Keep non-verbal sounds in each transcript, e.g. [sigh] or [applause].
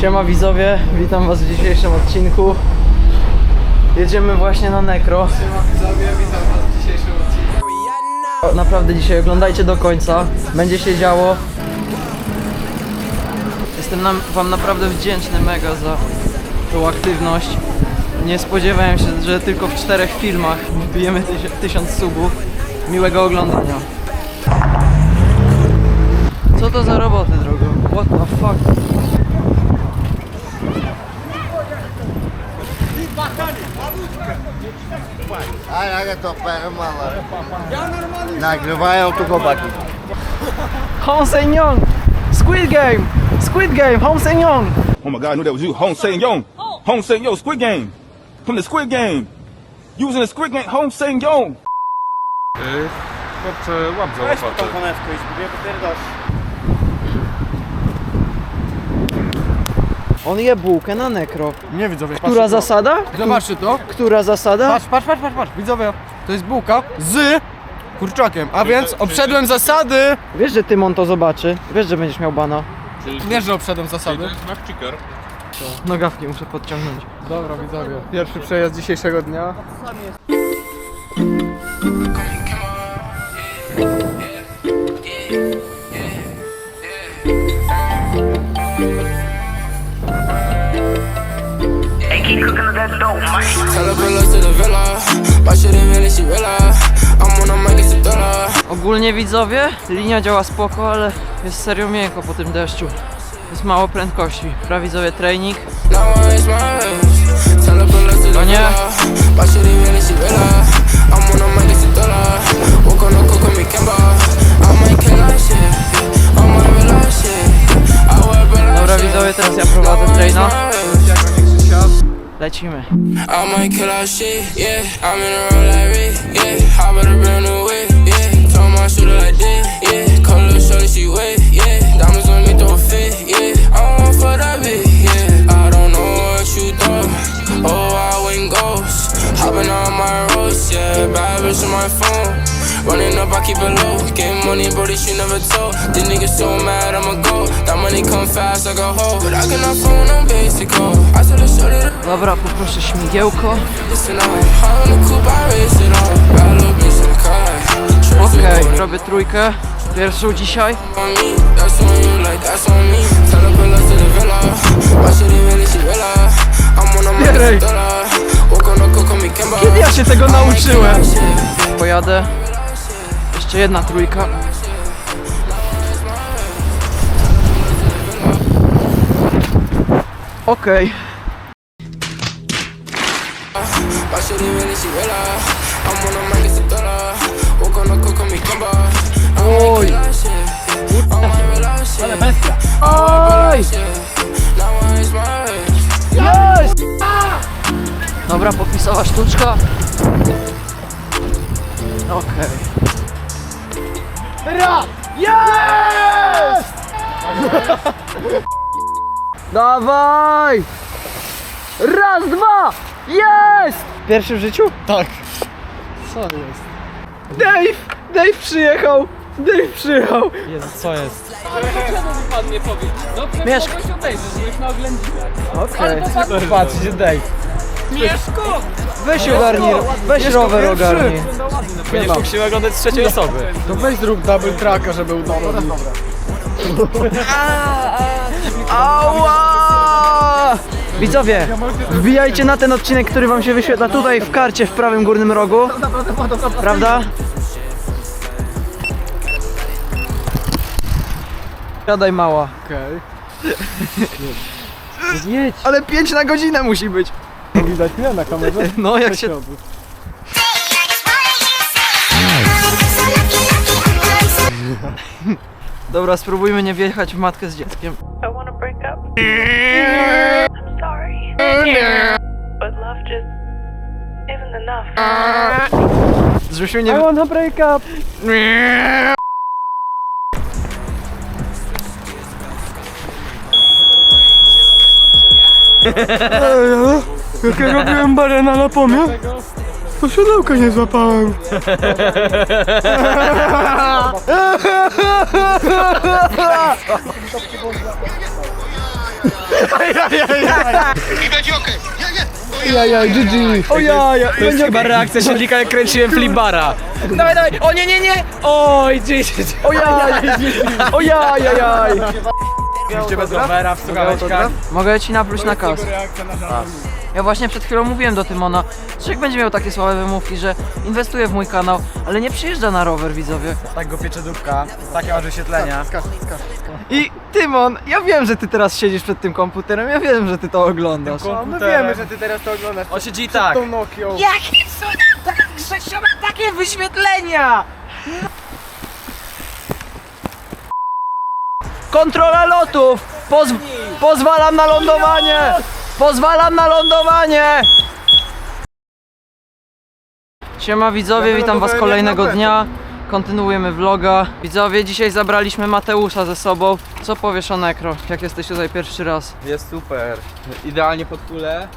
Siema widzowie, witam was w dzisiejszym odcinku. Jedziemy właśnie na Nekro. Siema widzowie, witam was w dzisiejszym odcinku. Naprawdę dzisiaj oglądajcie do końca, będzie się działo. Jestem nam, wam naprawdę wdzięczny mega za tą aktywność. Nie spodziewałem się, że tylko w czterech filmach wbijemy tyś, tysiąc subów. Miłego oglądania. Co to za roboty, drogo? A jak to permala. Nagrywają tu chłopaki. Hong Senyong! Squid Game! Squid Game! Hong Senyong! Oh my God, I knew that was you. Hong Sang Yong. Hong Sang Yo, Squid Game. From the Squid Game. In the Squid Game. Hong Sang Yong. Chłopcze, łap za łopatę. konewkę i zgubię popierdasz. On je bułkę na nekro. Nie widzowie, Która patrzcie zasada? to. Zobaczcie to. Która zasada? Patrz, patrz, patrz, patrz, patrz. Widzowie, to jest bułka z kurczakiem. A więc obszedłem zasady. Wiesz, że Tymon to zobaczy. Wiesz, że będziesz miał bana. Wiesz, że obszedłem zasady. Znak cheater. Nogawki muszę podciągnąć. Dobra, widzowie. Pierwszy przejazd dzisiejszego dnia. Tell her to the villa. Really? I'm on a mic, it's a. Ogólnie widzowie, linia działa spoko, ale jest serio miękko po tym deszczu. Jest mało prędkości. Pra widzowie trening. Now I raise my waist. Tell her pull up to the yeah. villa. Why shouldn't really she realize? I'm on a mic, it's a thriller. Walk on the cook Lecimy. I might kill that shit, yeah. I'm in a roll like Rick, yeah. How about a brand new whip, yeah. Told my shooter like this, yeah. Call little shorty, she wet, yeah. Diamonds on me, throw a fit, yeah. I don't want for that bitch, yeah. I don't know what you thought. Oh, I went ghost. Hopping on my roast, yeah. Bad bitch on my phone. Running up, I keep it low. Getting money, bro, this you never told. These niggas so mad, I'ma go. That Dobra, poproszę śmigiełko. Okej, robię trójkę. Pierwszą dzisiaj. Bieraj. Kiedy ja się tego nauczyłem? Pojadę. Jeszcze jedna trójka. Relax shit. Oj! Raise my waist. Jest! Dobra, popisowa sztuczka. Okej. Raz! Jest! [laughs] Dawaj! Raz, dwa! Jest! Pierwszy w życiu? Tak. Co jest? Dave! Dave przyjechał! Dave przyjechał! Jezu, co jest? Mieszko! Okej. Patrz, gdzie Dave. Weź ogarnij, weź rower ogarnij. Nie mam. Musimy oglądać z trzeciej osoby. To weź zrób double tracka, żeby udowodnić. [laughs] Ała! Widzowie, wbijajcie na ten odcinek, który wam się wyświetla tutaj w karcie w prawym górnym rogu. Prawda? Siadaj mała. Okej. [laughs] Jedź. Ale 5 na godzinę musi być. Widać mnie na kamerze? [laughs] No jak się... Dobra, spróbujmy nie wjechać w matkę z dzieckiem. I'm sorry. But love just isn't enough. Żebyśmy nie... I wanna break up. Jak [laughs] ja robiłem barena na pomie, to siodełka nie złapałem. [laughs] Jajaj, GG. O jaja. To jest chyba reakcja silnika jak kręciłem flipbara. Dawaj, dawaj. O nie, nie, nie. Oj, GG. O jaj. O jaj, jaj. Mogę ci napluć na kas. Ja właśnie przed chwilą mówiłem do Tymona, że jak będzie miał takie słabe wymówki, że inwestuje w mój kanał, ale nie przyjeżdża na rower, widzowie. Tak go piecze dupka. Takie masz wyświetlenia. I Tymon, ja wiem, że ty teraz siedzisz przed tym komputerem, ja wiem, że ty to oglądasz. My wiemy, że ty teraz to oglądasz. On siedzi tak. tą Nokią. Jakie cudem tak Grzesio ma takie wyświetlenia? Kontrola lotów! Poz pozwalam na lądowanie! Pozwalam na lądowanie! Siema widzowie, witam was kolejnego dnia. Kontynuujemy vloga. Widzowie, dzisiaj zabraliśmy Mateusza ze sobą. Co powiesz o Nekro, jak jesteś tutaj pierwszy raz? Jest super. Idealnie pod kulę.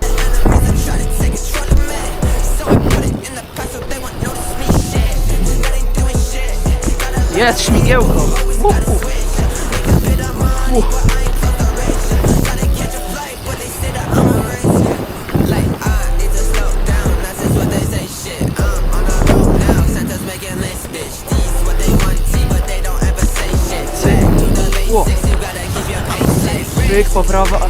Jest śmigiełko! Uh, uh. Uh. Cyk, poprawa.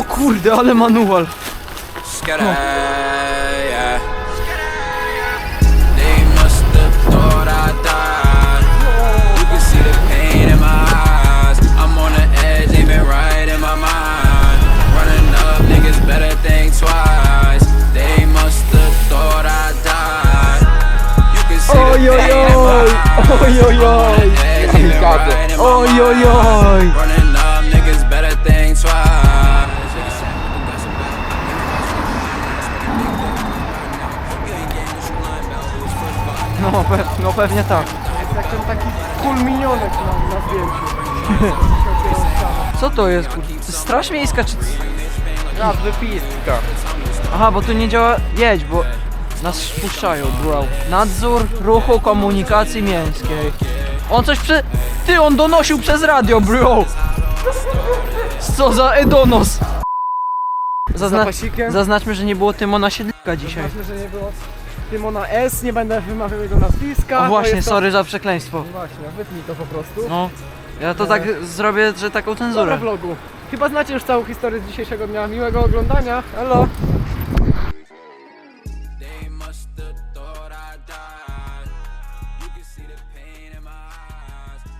O kurde, ale manual. Scatter, yeah. They No, pe no pewnie tak. Jak ten taki kul minionek na, na zdjęciu. Co to jest? kurde? To jest straż miejska czy... Raz wypistka. Aha, bo tu nie działa... Jedź, bo nas wpuszczają, bro. Nadzór ruchu komunikacji miejskiej. On coś prze... Ty, on donosił przez radio, bro! Co za edonos! Zazna... Zapasikiem. Zaznaczmy, że nie było Tymona Siedlika dzisiaj. Ważne, że nie było Tymona S, nie będę wymawiał jego nazwiska. O To właśnie, jest to- sorry za przekleństwo. Właśnie, wytnij to po prostu. No. Ja to tak zrobię, że taką Dobra cenzurę. vlogu. Chyba znacie już całą historię z dzisiejszego dnia. Miłego oglądania. Elo.